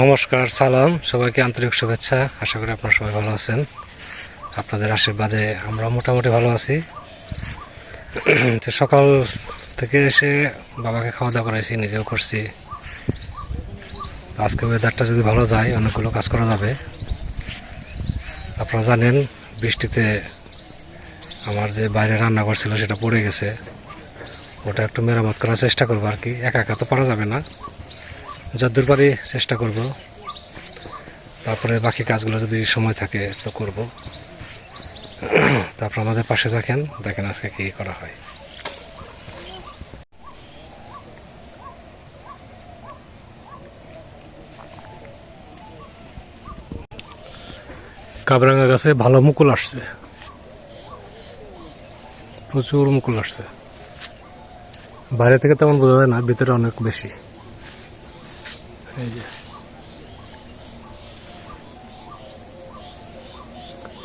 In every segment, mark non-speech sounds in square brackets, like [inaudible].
নমস্কার, সালাম। সবাইকে আন্তরিক শুভেচ্ছা। আশা করি আপনারা সবাই ভালো আছেন। আপনাদের আশীর্বাদে আমরা মোটামুটি ভালো আছি। তো সকাল থেকে এসে বাবাকে খাওয়া দাওয়া করাইছি, নিজেও করছি। আজকে ওয়েদারটা যদি ভালো যায়, অনেকগুলো কাজ করা যাবে। আপনারা জানেন, বৃষ্টিতে আমার যে বাইরে রান্না করছিল সেটা পড়ে গেছে। ওটা একটু মেরামত করার চেষ্টা করব আর কি। একা একা তো পারা যাবে না। যতদূর পারি চেষ্টা করব। তারপরে বাকি কাজগুলো যদি সময় থাকে তো করব। তারপর আমাদের পাশে থাকেন, দেখেন আজকে কি করা হয়। কাবরাঙ্গা গাছে ভালো মুকুল আসছে। প্রচুর মুকুল আসছে। বাইরে থেকে তেমন বোঝা যায় না, ভিতরে অনেক বেশি। এই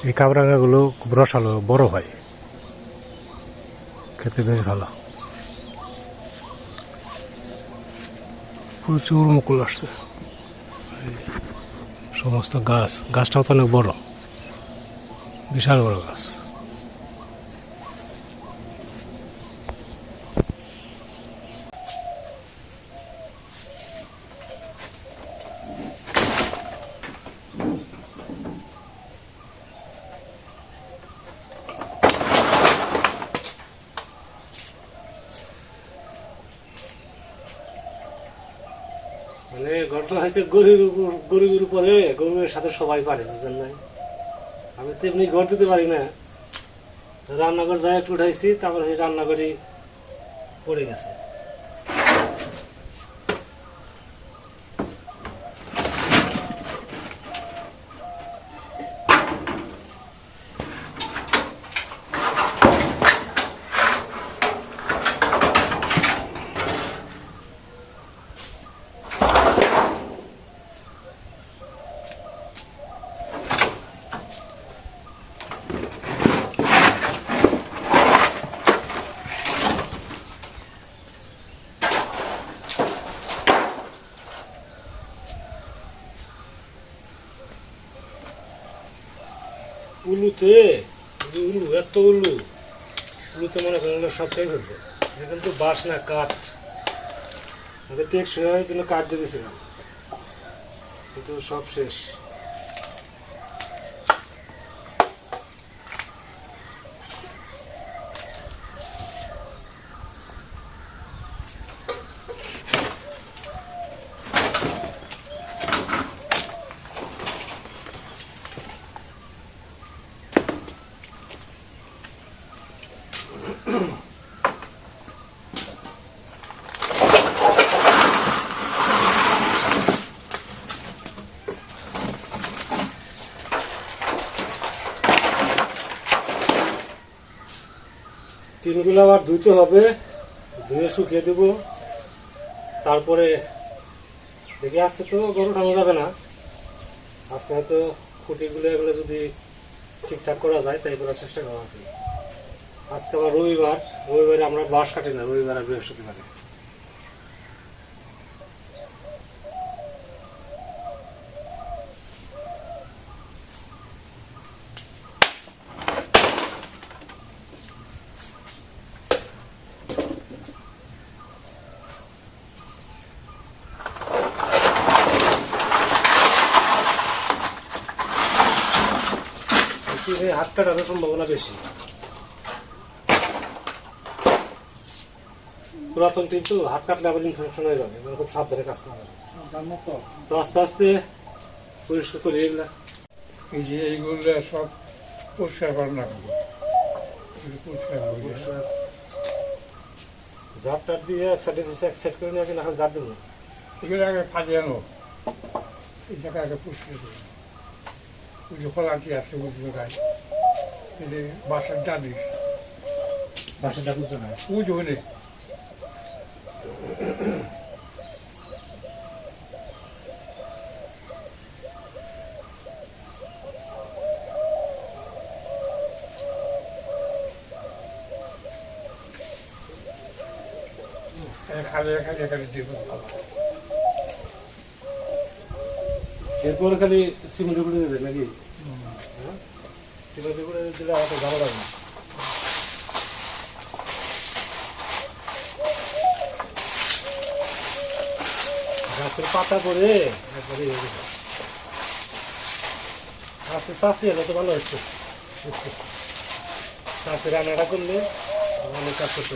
এই কাবরাঙ্গাগুলো খুব রসালো, বড় হয়। খেতে বেশ ভালো। প্রচুর মুকুল আসছে। সমস্ত গাছ, গাছটাও তো অনেক বড়। বিশাল বড় গাছ মানে ঘটনা হয়েছে উপর গরিবের উপরে গরিবের সাথে সবাই পারে, বুঝলেন নাই? আমি তো এমনি ঘর দিতে পারি না। রান্নাঘর যাই একটু উঠাইছি, তারপর রান্নাঘরই পড়ে গেছে। উলুতে, উলু এত উলু। উলুতে মনে করেন সব টাইপ হয়েছে এখন তো বাঁশ না কাঠ আমাদের টেকসই জন্য কাঠ দিয়েছিলাম। কিন্তু সব শেষ। টিনগুলো আবার ধুইতে হবে, ধুয়ে শুকিয়ে দেব। তারপরে দেখি আজকে তো গরু টানো যাবে না। আজকে হয়তো খুঁটিগুলো এগুলো যদি ঠিকঠাক করা যায়, তাই করার চেষ্টা করা হবে। আজকে আবার রবিবার, রবিবারে আমরা বাস কাটি না, রবিবার আর বৃহস্পতিবারে। হাত কাটানোর সম্ভাবনা বেশি। পুরাতন কিন্তু হাত কাটলে আবার ইনফেকশন হয়ে যাবে এবার খুব সাবধানে কাজ করা তো আস্তে আস্তে পরিষ্কার করি এগুলা। এই যে এইগুলো সব পরিষ্কার করার না পরিষ্কার জাপ টাপ দিয়ে এক সাইডে এক সেট করে নিয়ে এখন জাপ দেবো। এগুলো আগে ফাঁদে আনো। এই জায়গা আগে পরিষ্কার করব ওই যে কলাটি আছে বুঝলো গায়ে। এই যে বাসার ডালিস বাসাটা বুঝতে না ওই যে। খালি খালি খালি দিব এরপরে খালি সিমেন্টের গুঁড়ো দেবে নাকি? সিমেন্টের দিলে আর ভালো লাগবে গাছের পাতা পরে একবারে করে। আজকে চাষি এলে তো ভালো হচ্ছে চাষি রান্নাটা করলে অনেক কাজ করতে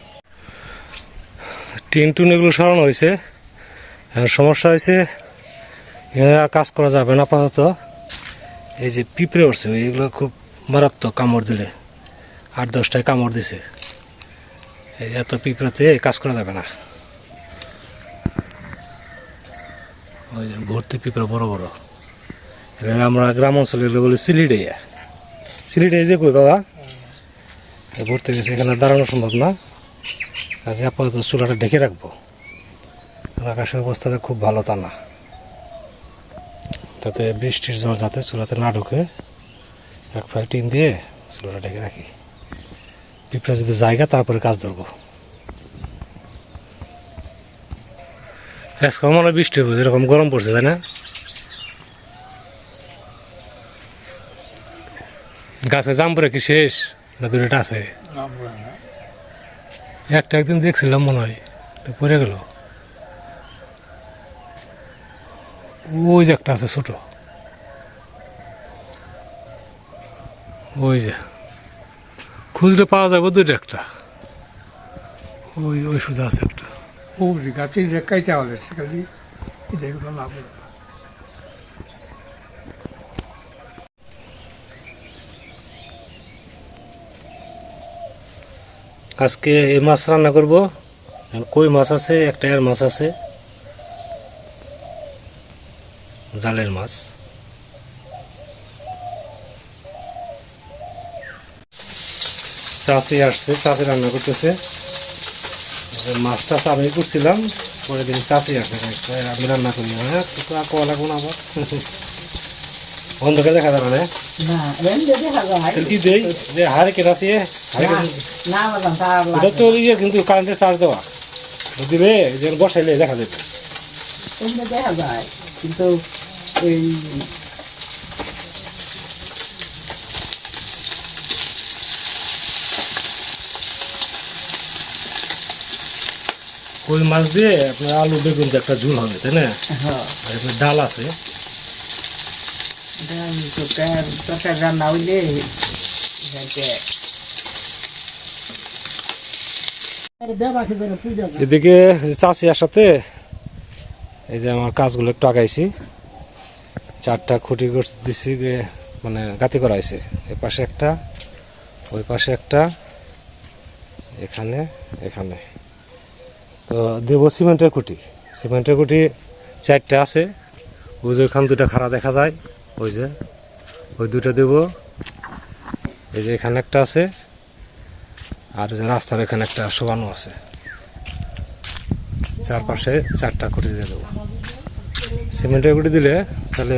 টিন টুন এগুলো সরানো হয়েছে। সমস্যা হয়েছে আর কাজ করা যাবে না আপাতত। এই যে পিঁপড়ে উঠছে, এগুলো খুব মারাত্মক কামড় দিলে। আট দশটায় কামড় দিছে। এত পিঁপড়াতে কাজ করা যাবে না। ওই ভর্তি পিঁপড়া বড় বড়। আমরা গ্রাম অঞ্চলে এগুলো বলি সিলিডেয়া সিলিডেয়া যে কই বাবা? ভর্তি গেছে এখানে দাঁড়ানো সম্ভব না। কাজে আপাতত চুলাটা ঢেকে রাখব। আকাশের অবস্থাটা খুব ভালো তা না। তাতে বৃষ্টির জল যাতে চুলাতে না ঢুকে, এক ফাই টিন দিয়ে চুলাটা ঢেকে রাখি। পিঁপড়া যদি জায়গা, তারপরে কাজ ধরবো। আজকে মনে হয় বৃষ্টি হবে, এরকম গরম পড়ছে, তাই না? গাছে জাম পরে কি শেষ, না দূরেটা আছে? একটা একদিন দেখছিলাম মনে হয় পড়ে গেল। ওই যে একটা আছে ছোট। ওই যে। খুঁজলে পাওয়া যাবে দুইটা একটা। ওই ওই সোজা আছে একটা। পুরি গাছের রেখাইতে হলে সেখানে এগুলো লাভ। হবে আজকে এই মাছ রান্না করব। কই মাছ আছে? একটা এর মাছ আছে। জালের মাছ। চাষি আসছে চাষি রান্না করতেছে। মাছটা আমি করছিলাম পরে দিন চাষি আসছে আমি রান্না করি হ্যাঁ? তো কোয়া লাগবো না আবার। [laughs] অন্ধকার দেখা যাবে না? যে হারে কেটে আছে তো ইয়ে কিন্তু কারেন্টের চার্জ দেওয়া। দিবে যে বসাইলে দেখা যাবে। দেখা যায় কিন্তু এই কই মাছ দিয়ে আপনার আলু বেগুন একটা ঝুল হবে তাই না? হ্যাঁ। আর ডাল আছে। তরকার রান্না হইলে এদিকে চাষি আসাতে, এই যে আমার কাজগুলো একটু আগাইছি। চারটা খুঁটি দিছি মানে গাতি করা হয়েছে। এ পাশে একটা, ওই পাশে একটা, এখানে এখানে। তো দেবো সিমেন্টের খুঁটি। সিমেন্টের খুঁটি চারটে আছে। ওই যে ওইখান দুটা খাড়া দেখা যায়। ওই যে, ওই দুটো দেবো। এই যে এখানে একটা আছে, আর যে রাস্তার এখানে একটা শোভানো আছে। চারপাশে চারটা খুঁটি দিয়ে দেবো। সিমেন্টের খুঁটি দিলে তাহলে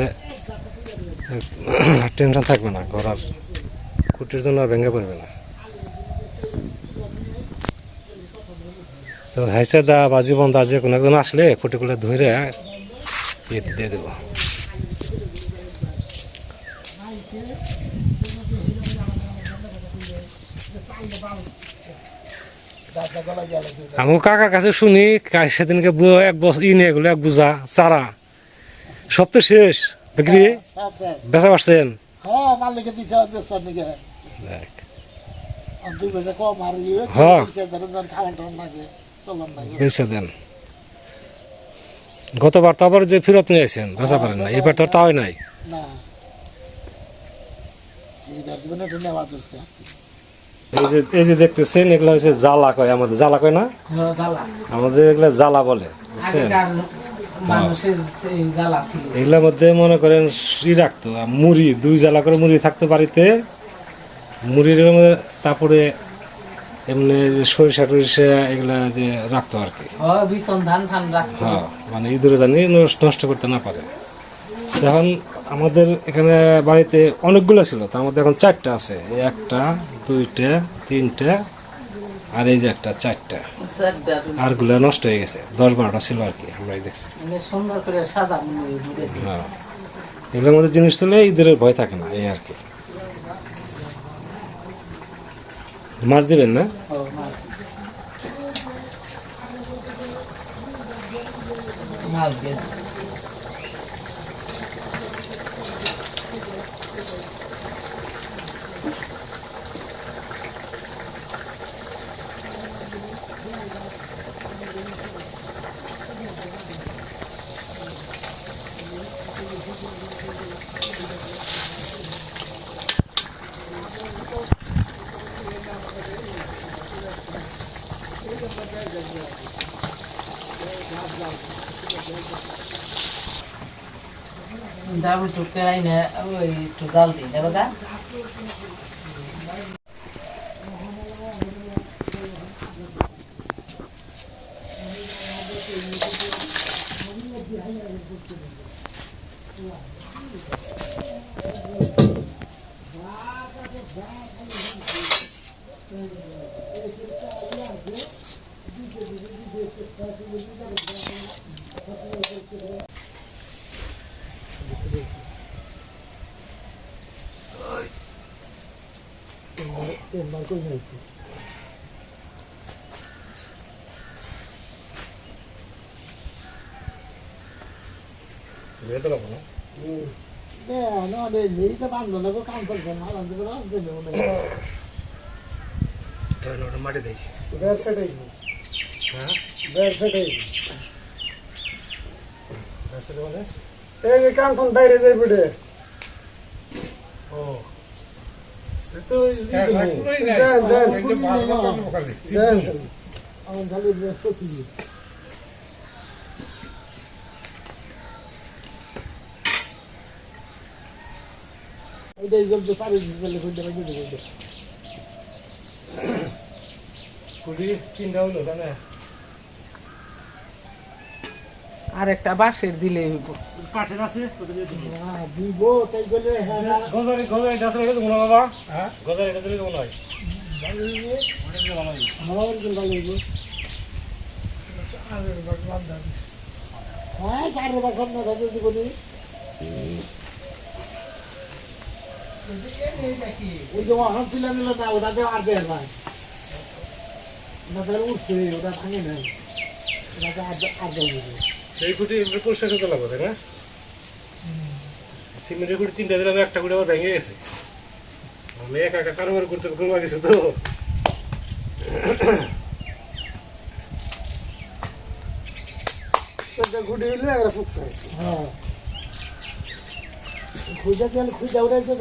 টেনশন থাকবে না ঘোরার খুঁটির জন্য আর ভেঙে পড়বে না। তো হাইসে দা বা জীবন দা যে কোনো একজন আসলে খুঁটিগুলো ধরে ইয়েতে দিয়ে দেবো। আমি কাকার কাছে শুনি সেদিনকে এক বছর ই নিয়ে গেলো এক বুঝা চারা। সব তো শেষ বিক্রি? বেচা পারছেন? হ্যাঁ আর ইয়ে হ্যাঁ। বেচে দেন। গতবার তো আবার যে ফেরত নিয়ে আসেন বেচা পারেন না এবার তো তাই নাই। না। এই যে এই যে দেখতেছেন এগুলো হচ্ছে জ্বালা কয় আমাদের। জ্বালা কয় না? আমাদের এগুলো জ্বালা বলে বুঝছেন? এগুলোর মধ্যে মনে করেন ই রাখতো মুড়ি দুই জ্বালা করে মুড়ি থাকতো বাড়িতে। মুড়ির মধ্যে তারপরে এমনি সরিষা টরিষা এগুলা যে রাখতো আর কি। হ্যাঁ মানে ইঁদুরে জানি নষ্ট নষ্ট করতে না পারে। এখন আমাদের এখানে বাড়িতে অনেকগুলো ছিল তার মধ্যে এখন চারটা আছে। একটা দুইটা তিনটা আর এই যে একটা চারটা। চারটা আরগুলো নষ্ট হয়ে গেছে দশ বারোটা ছিল আর কি আমরাই দেখছি। সুন্দর করে সাদা হ্যাঁ। এগুলোর মধ্যে জিনিস ছিল ইঁদুরের ভয় থাকে না এই আর কি। মাছ দিবেন না? মাছ। দিয়ে তারপর একটু কেরাই নে ওই একটু জাল দিই না দাদা না রে নেই তো বান্ধব না কাম করছে না বান্ধব না মাটি দেই বের সেটাই হ্যাঁ বের সেটাই মানে এই যে কাঞ্চন বাইরে যাই বিড়ে। ও। তো আমার খালি ব্যস্ত ছিল এইটাই জলদি পারি বলে খুঁজতে পারি খুঁজতে কুড়ি তিনটা হলো জানে? আর একটা বাঁশের দিলে হইব। কাঠের আছে? হ্যাঁ দিব তাই বলে হ্যাঁ না গজারি গজারি এটা আসলে দেবো না বাবা? হ্যাঁ? গজারি এটা দিলে দেবো নয় আমার কিন্তু ভালো হইব হ্যাঁ চারের বাসন না ওটাতে আর দেয় না ওটা উঠছে ওটা ভাঙে নাই। ওটাতে আর আর দেয় সেই কুটি পরিষ্কার করতে লাগবে তাই না? সিমেন্টের কুটি তিনটা দিলাম একটা কুটি আবার ভেঙে গেছে। আমি একা একা কারোবার করতে করবা গেছে তো। একটা হ্যাঁ। খুঁজে উঠাইতে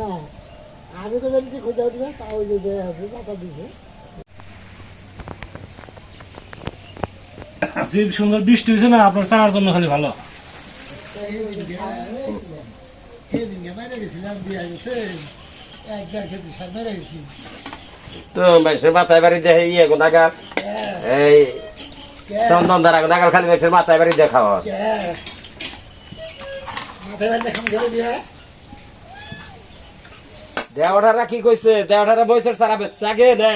না আমি তো বলছি উঠবে তা ওই যে দেয়া আছে টাকা দিছে। যে সুন্দর বৃষ্টি হয়েছে না, আপনার চার জন্য খালি ভালো। দেড় তো মানুষের মাথায় বাড়ি দেখে ইয়ে গুণাগার এই চন্দন দ্বারা গুণাগার খালি মানুষের মাথায় বাড়ি দেখা দেওয়াটারা কি কইছে? দেওয়াটারা বয়সের সারা বেচছে আগে না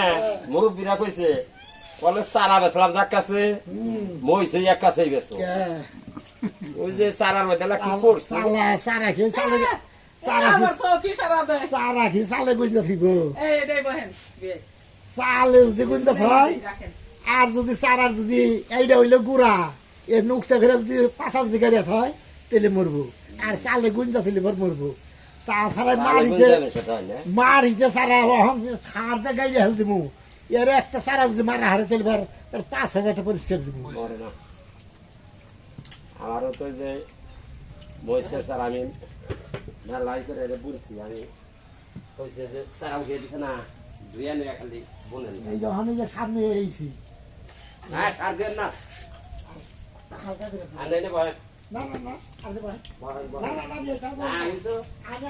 মুরব্বীরা কইছে। বলে সারা বেচলাম যাক কাছে। মইছে এক কাছেই বেচো ওই যে সারার মধ্যে কি করছে? চারা খেয়ে চালে কি সারা খেয়ে চালে গুঁজতে গে, চালে যদি গুঁজতে হয় আর যদি চারার যদি এইটা হইলে গুড়া এর নুকটা করে যদি পাতার দিকে রেত হয় তাহলে মরবো। আর চালে গুঞ্জা ফেলে পর মরবো। তাছাড়া মারিতে মারিতে সারা অহম খাড়তে গাইলে হেল দিমু। এর একটা সারা যদি মারা হারে তাহলে এবার তার পাঁচ হাজারটা পরিষ্কার মরে না। আমারও তো যে মহিষের স্যার আমি লাই করে এটা বলছি আমি কইছে যে সারা উঠে দিছে না ধুয়ে নিয়ে খালি বলেন এই যখন এই যে সামনে এইছি হ্যাঁ দেন না। আনে নে বয় না না না আপনি বহেন না না না দিয়ে খাও, বহেন। আমি তো আমি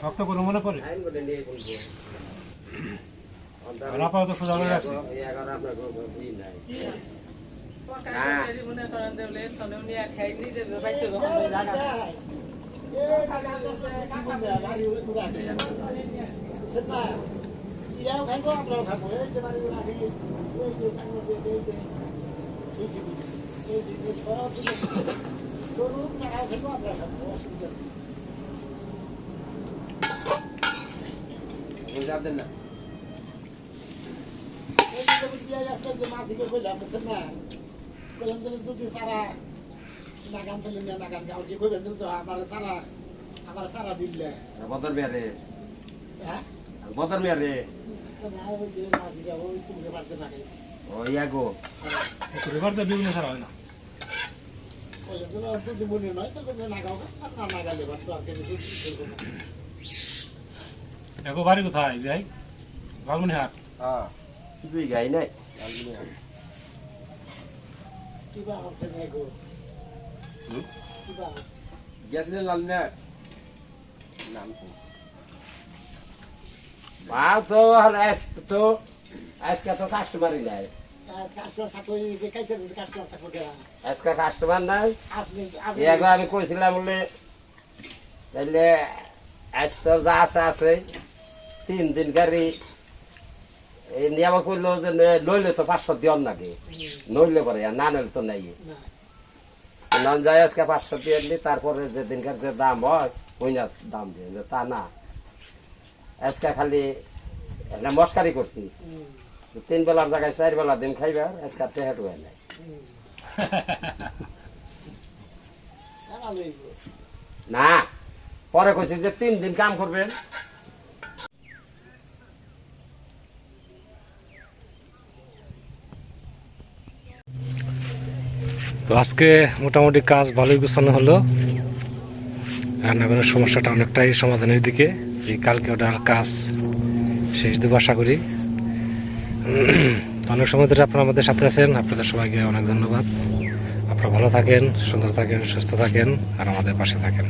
শক্ত করে মনে পড়ে আইন বলে নিয়ে বলব আর আপাতত সোজা করে রাখছি এখন আপনার কোনো ই নাই তরকারি মনে করেন বুঝছেন না? এরাও খাইবো, আমরাও খাব। এই যে বাড়ি উড়া দিয়ে, এই যে খাইবো, এই যে, এই যে। এই যে, এই যে, এই সব কিছু। ধরুন, তারাও খাইবো, আমরাও খাব, অসুবিধা নেই। বুঝাতেন না এই যে যেমন পেঁয়াজ আজকে যে মা থেকে কইলাম, না? কইলাম যদি সারা নাগান ফেলে নিয়ে নাগান গাও দিয়ে কইবেন তো? আমার সারা আমার সারা দিলে বদর মেয়ারে হ্যাঁ? বদর মেয়ারে না ওই যে না দিলে ওই তুমি বাড়তে থাকে। ও ইয়াগো রিভার তো বিভিন্ন ছাড়া হয় না? না না না দেখো বাড়ি কোথায়? ভাই লালমনিহাট হ্যাঁ কিছুই গাই নাই। কিবা হচ্ছে না গো? গেছিলেন লালমিয়া নাম তো আজ তো আজকে তো কাস্টমারই নাই। আজকে কাস্টমার আমি কইছিলাম বলে তাইলে আজ তো যা আছে আছে তিন দিন গাড়ি। এই নিয়ামা করল যে নইলে তো পাঁচশো দিয়ন নাকি নইলে পরে না নইলে তো নাই। নন আজকে পাঁচশো দিয়ে তারপরে যে দিনকার যে দাম হয় ওই না দাম দিয়ে তা না। আজকে খালি মস্কারি করছি। তিন বেলার জায়গায় চার বেলা দিন খাইবা আজকে টেহাট হয় নাই। না পরে কইছি যে তিন দিন কাম করবেন। আজকে মোটামুটি কাজ ভালোই গুছানো হলো। রান্নাঘরের সমস্যাটা অনেকটাই সমাধানের দিকে। এই কালকে ওটার কাজ শেষ দেবো আশা করি। অনেক সময় ধরে আপনারা আমাদের সাথে আছেন, আপনাদের সবাইকে অনেক ধন্যবাদ। আপনারা ভালো থাকেন, সুন্দর থাকেন, সুস্থ থাকেন, আর আমাদের পাশে থাকেন।